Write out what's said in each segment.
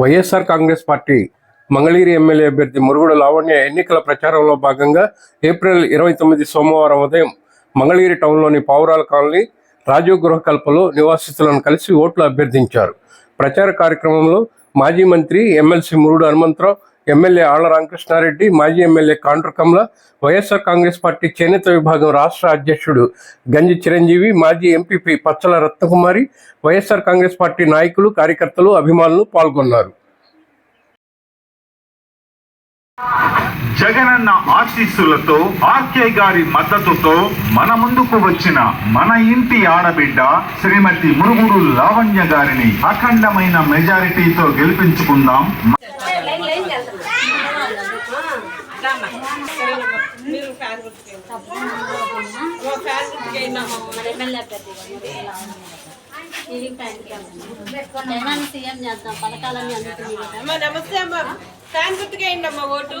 YSR Congress party Mangalagiri MLA అభ్యర్థి మురుగుడు లావణ్య ఎన్నికల ప్రచారంలో భాగంగా ఏప్రిల్ ఇరవై తొమ్మిది సోమవారం ఉదయం మంగళగిరి టౌన్లోని పావురాల కాలనీ రాజీవ్ గృహకల్పలో నివాసితులను కలిసి ఓట్లు అభ్యర్థించారు. ప్రచార కార్యక్రమంలో మాజీ మంత్రి ఎమ్మెల్సీ మురుడు హనుమంతరావు ఎమ్మెల్యే ఆళ్ళ రామకృష్ణారెడ్డి మాజీ MLA Kandrakamla YSR Congress party చేనేత విభాగం రాష్ట్ర అధ్యక్షుడు గంజి చిరంజీవి మాజీ MPP Pachchala Ratnakumari YSR Congress party నాయకులు కార్యకర్తలు అభిమానులు పాల్గొన్నారు. జగనన్న ఆశీస్సులతో ఆర్కే గారి మద్దతుతో మన ముందుకు వచ్చిన మన ఇంటి ఆడబిడ్డ శ్రీమతి మురుగుడు లావణ్య గారిని అఖండమైన మెజారిటీతో గెలిపించుకుందాం మీరు ఫ్యాన్ గుర్తుకేయండి. ఓ ఫ్యాన్ గుర్తుకేయండి అమ్మ. జగన్ సీఎం చేద్దాం పథకాలన్నీ అందుతున్నాయి నమస్తే అమ్మ. ఫ్యాన్ గుర్తుకేయండి అమ్మ ఓటు.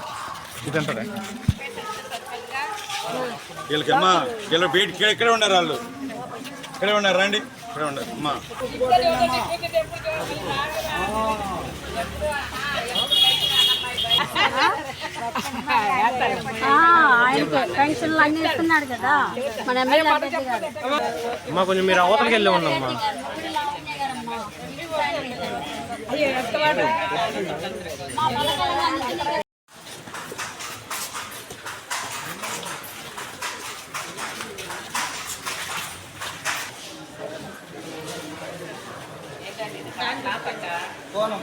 ఇదంటారా? వీళ్ళకి అమ్మా వీళ్ళు బయట ఇక్కడ ఉన్నారు వాళ్ళు. ఇక్కడే ఉన్నారు రండి. ఇక్కడే ఉన్నారు అమ్మా. అమ్మా కొంచెం మీరు అవతలకి వెళ్ళి ఉన్నామ్మా మా పథకాలన్నీ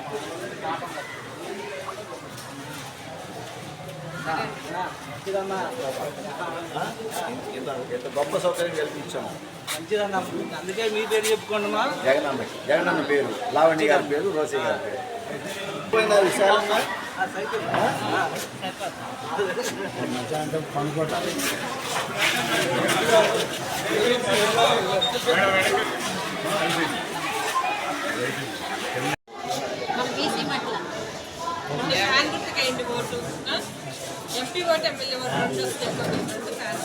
ఎంత గొప్ప సౌకర్యం కల్పించాము మంచిదన్నా అందుకే మీ పేరు చెప్పుకోండి మా జగనన్న జగనన్న పేరు లావణ్య గారి పేరు రోసే గారి పేరు పోయిందా Thank you బీసీ మట్ల ఫ్యాన్ గుర్తుకేయండి ఓటు ఆ? ఎంపీ ఓటు ఎమ్మెల్యే ఓటు రెండు వస్తాయి రెండు ఫ్యాన్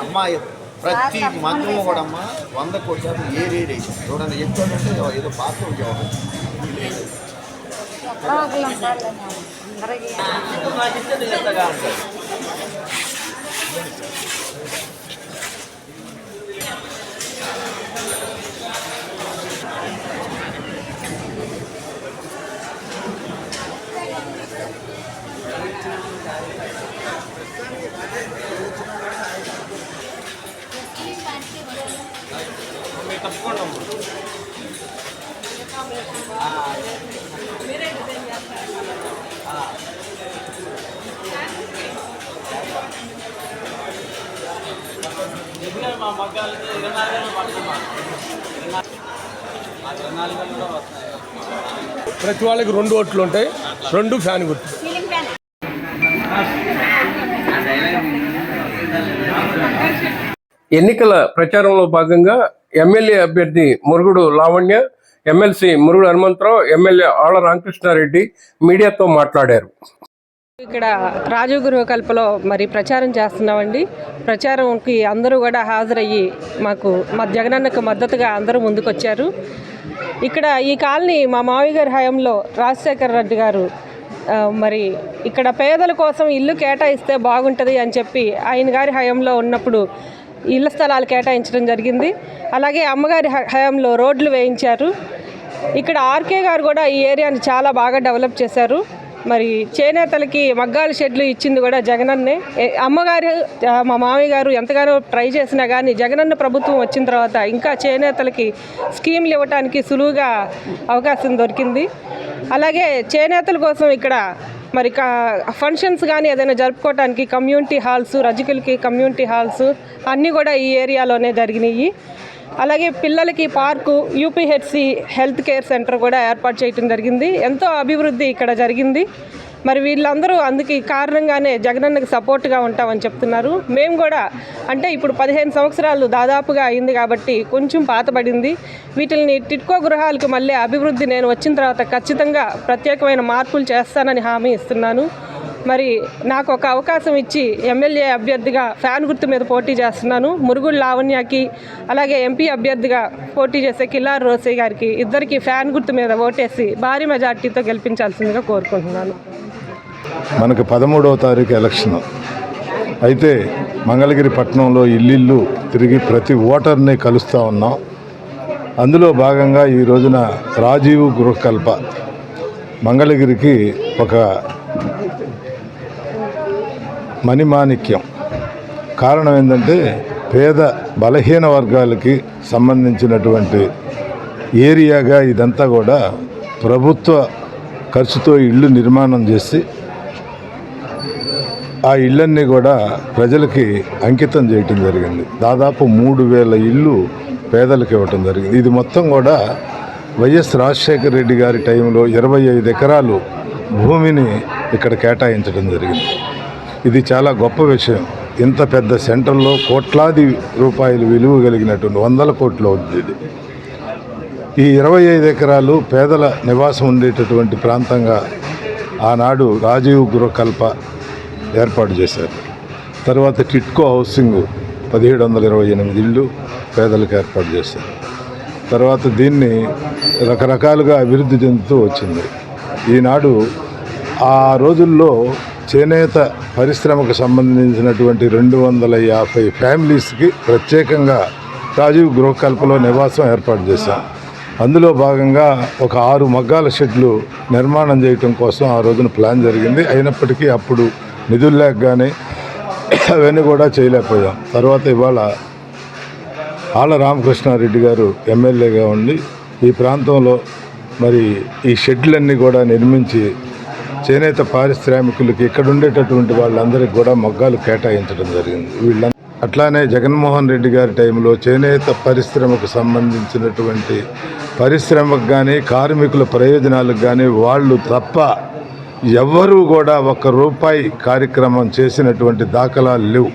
అమ్మాయి ప్రతి మంత్రం కూడా అమ్మ వంద కోటి శాతం ఏ రేట్ వేసి చూడండి ఎక్కువ అంటే ఏదో పాత్ర ఉండేవాడు మీరు మగ్గాలకి ఇరవై నాలుగు గంటలు ప్రతి వాళ్ళకి రెండు ఓట్లు ఉంటాయి రెండు ఫ్యాన్ గుర్తు. ఎన్నికల ప్రచారంలో భాగంగా ఎమ్మెల్యే అభ్యర్థి మురుగుడు లావణ్య ఎమ్మెల్సీ మురుగుడు హనుమంతరావు ఎమ్మెల్యే ఆళ్ళ రామకృష్ణారెడ్డి మీడియాతో మాట్లాడారు. ఇక్కడ రాజీవ్ గృహకల్పలో మరి ప్రచారం చేస్తున్నామండి. ప్రచారంకి అందరూ కూడా హాజరయ్యి మాకు మా జగనన్నకు మద్దతుగా అందరూ ముందుకొచ్చారు. ఇక్కడ ఈ కాలనీ మా మావి గారి హయాంలో రాజశేఖర రెడ్డి గారు మరి ఇక్కడ పేదల కోసం ఇల్లు కేటాయిస్తే బాగుంటుంది అని చెప్పి ఆయన గారి హయాంలో ఉన్నప్పుడు ఇళ్ళ స్థలాలు కేటాయించడం జరిగింది. అలాగే అమ్మగారి హ- హయాంలో రోడ్లు వేయించారు. ఇక్కడ ఆర్కే గారు కూడా ఈ ఏరియాని చాలా బాగా డెవలప్ చేశారు. మరి చేనేతలకి మగ్గాల షెడ్లు ఇచ్చింది కూడా జగనన్నే. అమ్మగారు మా మామయ్య గారు ఎంతగానో ట్రై చేసినా కానీ జగనన్న ప్రభుత్వం వచ్చిన తర్వాత ఇంకా చేనేతలకి స్కీమ్లు ఇవ్వడానికి సులువుగా అవకాశం దొరికింది. అలాగే చేనేతల కోసం ఇక్కడ మరి కా- ఫంక్షన్స్ కానీ ఏదైనా జరుపుకోవడానికి కమ్యూనిటీ హాల్స్ రజకులకి కమ్యూనిటీ హాల్స్ అన్నీ కూడా ఈ ఏరియాలోనే జరిగినాయి. అలాగే పిల్లలకి park UPHC health care centre కూడా ఏర్పాటు చేయడం జరిగింది. ఎంతో అభివృద్ధి ఇక్కడ జరిగింది. మరి వీళ్ళందరూ అందుకే కారణంగానే జగనన్నకి సపోర్ట్గా ఉంటామని చెప్తున్నారు. మేము కూడా అంటే ఇప్పుడు పదిహేను సంవత్సరాలు దాదాపుగా అయింది కాబట్టి కొంచెం పాతబడింది. వీటిని టిట్కో గృహాలకు మళ్ళీ అభివృద్ధి నేను వచ్చిన తర్వాత ఖచ్చితంగా ప్రత్యేకమైన మార్పులు చేస్తానని హామీ ఇస్తున్నాను. మరి నాకు ఒక అవకాశం ఇచ్చి ఎమ్మెల్యే అభ్యర్థిగా ఫ్యాన్ గుర్తు మీద పోటీ చేస్తున్నాను. మురుగుడు లావణ్యకి అలాగే ఎంపీ అభ్యర్థిగా పోటీ చేసే కిల్లార్ రోసే గారికి ఇద్దరికి ఫ్యాన్ గుర్తు మీద ఓటేసి భారీ మెజార్టీతో గెలిపించాల్సిందిగా కోరుకుంటున్నాను. మనకు పదమూడవ తారీఖు ఎలక్షన్. అయితే మంగళగిరి పట్టణంలో ఇల్లు తిరిగి ప్రతి ఓటర్ని కలుస్తూ ఉన్నాం. అందులో భాగంగా ఈ రోజున రాజీవ్ గృహకల్ప. మంగళగిరికి ఒక మణిమాణిక్యం. కారణం ఏంటంటే పేద బలహీన వర్గాలకి సంబంధించినటువంటి ఏరియాగా ఇదంతా కూడా ప్రభుత్వ ఖర్చుతో ఇళ్ళు నిర్మాణం చేసి ఆ ఇళ్ళన్నీ కూడా ప్రజలకి అంకితం చేయటం జరిగింది. దాదాపు మూడు వేల ఇళ్ళు పేదలకు ఇవ్వటం జరిగింది. ఇది మొత్తం కూడా వైఎస్ రాజశేఖర రెడ్డి గారి టైంలో ఇరవై ఐదు ఎకరాలు భూమిని ఇక్కడ కేటాయించడం జరిగింది. ఇది చాలా గొప్ప విషయం. ఇంత పెద్ద సెంటర్లో కోట్లాది రూపాయలు విలువ కలిగినటువంటి వందల కోట్లు అవుతుంది ఇది. ఈ ఇరవై ఐదు ఎకరాలు పేదల నివాసం ఉండేటటువంటి ప్రాంతంగా ఆనాడు రాజీవ్ గృహకల్ప ఏర్పాటు చేశారు. తర్వాత టిట్కో హౌసింగ్ పదిహేడు వందల ఇరవై ఎనిమిది ఇళ్ళు పేదలకు ఏర్పాటు చేశారు. తర్వాత దీన్ని రకరకాలుగా అభివృద్ధి చెందుతూ వచ్చింది. ఈనాడు ఆ రోజుల్లో చేనేత పరిశ్రమకు సంబంధించినటువంటి రెండు వందల యాభై ఫ్యామిలీస్కి ప్రత్యేకంగా రాజీవ్ గృహకల్పలో నివాసం ఏర్పాటు చేశాం. అందులో భాగంగా ఒక ఆరు మగ్గాల షెడ్లు నిర్మాణం చేయటం కోసం ఆ రోజున ప్లాన్ జరిగింది. అయినప్పటికీ అప్పుడు నిధులు లేక కానీ అవన్నీ కూడా చేయలేకపోయాం. తర్వాత ఇవాళ ఆళ్ళ రామకృష్ణారెడ్డి గారు ఎమ్మెల్యేగా ఉండి ఈ ప్రాంతంలో మరి ఈ షెడ్లన్నీ కూడా నిర్మించి చేనేత పారిశ్రామికులకి ఇక్కడ ఉండేటటువంటి వాళ్ళందరికీ కూడా మగ్గాలు కేటాయించడం జరిగింది. వీళ్ళ అట్లానే జగన్మోహన్ రెడ్డి గారి టైంలో చేనేత పరిశ్రమకు సంబంధించినటువంటి పరిశ్రమకు కానీ కార్మికుల ప్రయోజనాలకు కానీ వాళ్ళు తప్ప ఎవ్వరూ కూడా ఒక్క రూపాయి కార్యక్రమం చేసినటువంటి దాఖలాలు లేవు.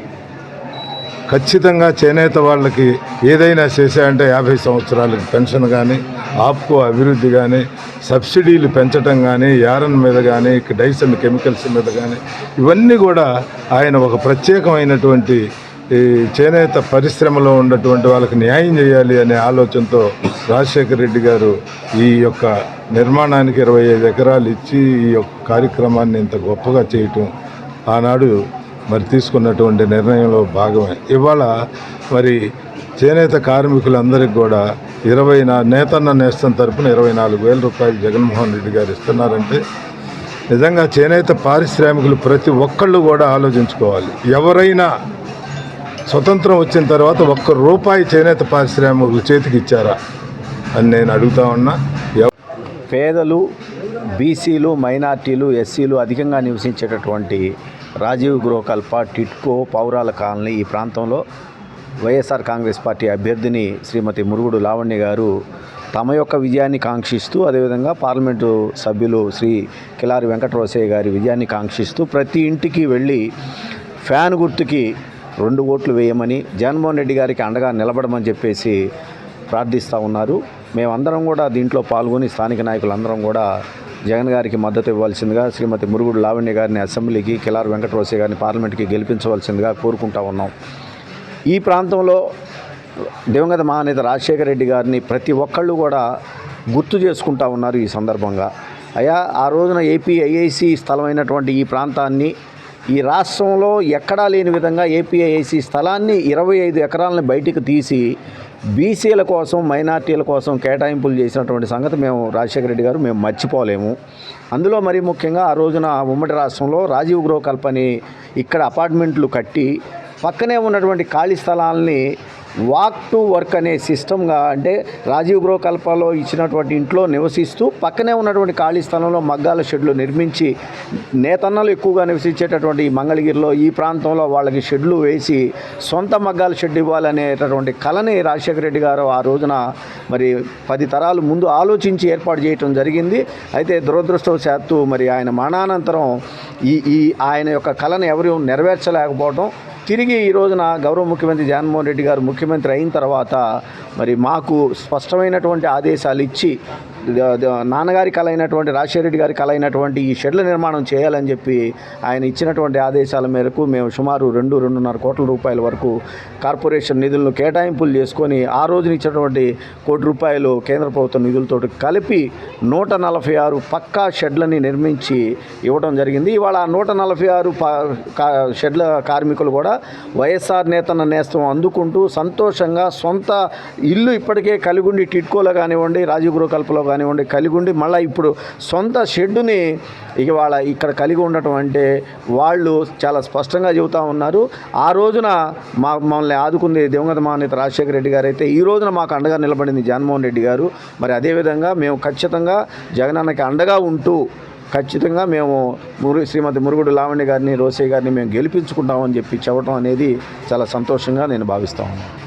ఖచ్చితంగా చేనేత వాళ్ళకి ఏదైనా చేశాయంటే యాభై సంవత్సరాలకి పెన్షన్ కానీ ఆప్కో అభివృద్ధి కానీ సబ్సిడీలు పెంచడం కానీ యారన్ మీద కానీ డైస్ అండ్ కెమికల్స్ మీద కానీ ఇవన్నీ కూడా ఆయన ఒక ప్రత్యేకమైనటువంటి ఈ చేనేత పరిశ్రమలో ఉన్నటువంటి వాళ్ళకి న్యాయం చేయాలి అనే ఆలోచనతో రాజశేఖర రెడ్డి గారు ఈ యొక్క నిర్మాణానికి ఇరవై ఐదు ఎకరాలు ఇచ్చి ఈ యొక్క కార్యక్రమాన్ని ఇంత గొప్పగా చేయటం ఆనాడు మరి తీసుకున్నటువంటి నిర్ణయంలో భాగమే. ఇవాళ మరి చేనేత కార్మికులందరికీ కూడా ఇరవై నా నేతన్న నేస్తం తరపున ఇరవై నాలుగు వేల రూపాయలు జగన్మోహన్ రెడ్డి గారు ఇస్తున్నారంటే నిజంగా చేనేత పారిశ్రామికులు ప్రతి ఒక్కళ్ళు కూడా ఆలోచించుకోవాలి. ఎవరైనా స్వతంత్రం వచ్చిన తర్వాత ఒక్క రూపాయి చేనేత పారిశ్రామికులు చేతికి ఇచ్చారా అని నేను అడుగుతా ఉన్నా. పేదలు బీసీలు మైనార్టీలు ఎస్సీలు అధికంగా నివసించేటటువంటి రాజీవ్ గృహకల్ప టిట్కో పౌరాల కాలనీ ఈ ప్రాంతంలో వైఎస్ఆర్ కాంగ్రెస్ పార్టీ అభ్యర్థిని శ్రీమతి మురుగుడు లావణ్య గారు తమ యొక్క విజయాన్ని కాంక్షిస్తూ అదేవిధంగా పార్లమెంటు సభ్యులు శ్రీ కిలారి వెంకటరోసయ్య గారి విజయాన్ని కాంక్షిస్తూ ప్రతి ఇంటికి వెళ్ళి ఫ్యాన్ గుర్తుకి రెండు ఓట్లు వేయమని జగన్మోహన్ రెడ్డి గారికి అండగా నిలబడమని చెప్పేసి ప్రార్థిస్తూ ఉన్నారు. మేమందరం కూడా దీంట్లో పాల్గొని స్థానిక నాయకులందరం కూడా జగన్ గారికి మద్దతు ఇవ్వాల్సిందిగా శ్రీమతి మురుగుడు లావణ్య గారిని అసెంబ్లీకి కిలార్ వెంకటరోసి గారిని పార్లమెంట్కి గెలిపించవలసిందిగా కోరుకుంటా ఉన్నాం. ఈ ప్రాంతంలో దివంగత మహానేత రాజశేఖర రెడ్డి గారిని ప్రతి ఒక్కళ్ళు కూడా గుర్తు చేసుకుంటా ఉన్నారు ఈ సందర్భంగా. అయా ఆ రోజున ఏపీ ఐఐసి స్థలమైనటువంటి ఈ ప్రాంతాన్ని ఈ రాష్ట్రంలో ఎక్కడా లేని విధంగా ఏపీఐఐసి స్థలాన్ని ఇరవై ఐదు ఎకరాలని బయటికి తీసి బీసీల కోసం మైనార్టీల కోసం కేటాయింపులు చేసినటువంటి సంగతి మేము రాజశేఖర రెడ్డి గారు మేము మర్చిపోలేము. అందులో మరి ముఖ్యంగా ఆ రోజున ఉమ్మడి రాష్ట్రంలో రాజీవ్ గృహ కల్పని ఇక్కడ అపార్ట్మెంట్లు కట్టి పక్కనే ఉన్నటువంటి ఖాళీ స్థలాల్ని వాక్ టు వర్క్ అనే సిస్టమ్గా అంటే రాజీవ్ గృహకల్పలో ఇచ్చినటువంటి ఇంట్లో నివసిస్తూ పక్కనే ఉన్నటువంటి ఖాళీ స్థలంలో మగ్గాల షెడ్లు నిర్మించి నేతన్నలు ఎక్కువగా నివసించేటటువంటి మంగళగిరిలో ఈ ప్రాంతంలో వాళ్ళకి షెడ్లు వేసి సొంత మగ్గాల షెడ్ ఇవ్వాలనేటటువంటి కళని రాజశేఖర రెడ్డి గారు ఆ రోజున మరి పది తరాలు ముందు ఆలోచించి ఏర్పాటు చేయటం జరిగింది. అయితే దురదృష్టవశాత్తు మరి ఆయన మరణానంతరం ఈ ఈ ఆయన యొక్క కళను ఎవరు నెరవేర్చలేకపోవడం తిరిగి ఈ రోజున గౌరవ ముఖ్యమంత్రి జగన్మోహన్ రెడ్డి గారు ముఖ్యమంత్రి అయిన తర్వాత మరి మాకు స్పష్టమైనటువంటి ఆదేశాలు ఇచ్చి నాన్నగారి కళ అయినటువంటి రాజశేఖర రెడ్డి గారి కళ అయినటువంటి ఈ షెడ్ల నిర్మాణం చేయాలని చెప్పి ఆయన ఇచ్చినటువంటి ఆదేశాల మేరకు మేము సుమారు రెండు రెండున్నర కోట్ల రూపాయల వరకు కార్పొరేషన్ నిధులను కేటాయింపులు చేసుకొని ఆ రోజున ఇచ్చినటువంటి కోటి రూపాయలు కేంద్ర ప్రభుత్వ నిధులతో కలిపి నూట నలభై ఆరు పక్కా షెడ్లని నిర్మించి ఇవ్వడం జరిగింది. ఇవాళ ఆ నూట నలభై ఆరు కా- షెడ్ల కార్మికులు కూడా వైఎస్ఆర్ నేతన్న నేస్తం అందుకుంటూ సంతోషంగా సొంత ఇల్లు ఇప్పటికే కలిగుండి టిట్కోలో కానివ్వండి రాజీవ్ గృహకల్పలో కల్పలో కానివ్వండి ఉండి మళ్ళీ ఇప్పుడు సొంత షెడ్డుని ఇక వాళ్ళ ఇక్కడ కలిగి ఉండటం అంటే వాళ్ళు చాలా స్పష్టంగా చెబుతూ ఉన్నారు. ఆ రోజున మా మమ్మల్ని ఆదుకుంది దివంగత మహానేత రాజశేఖర రెడ్డి గారు అయితే ఈ రోజున మాకు అండగా నిలబడింది జగన్మోహన్ రెడ్డి గారు. మరి అదేవిధంగా మేము ఖచ్చితంగా జగనన్నకి అండగా ఉంటూ ఖచ్చితంగా మేము మురు శ్రీమతి మురుగుడు లావణ్య గారిని రోసయ్య గారిని మేము గెలిపించుకుంటామని చెప్పి చెప్పడం అనేది చాలా సంతోషంగా నేను భావిస్తాను ఉన్నాను.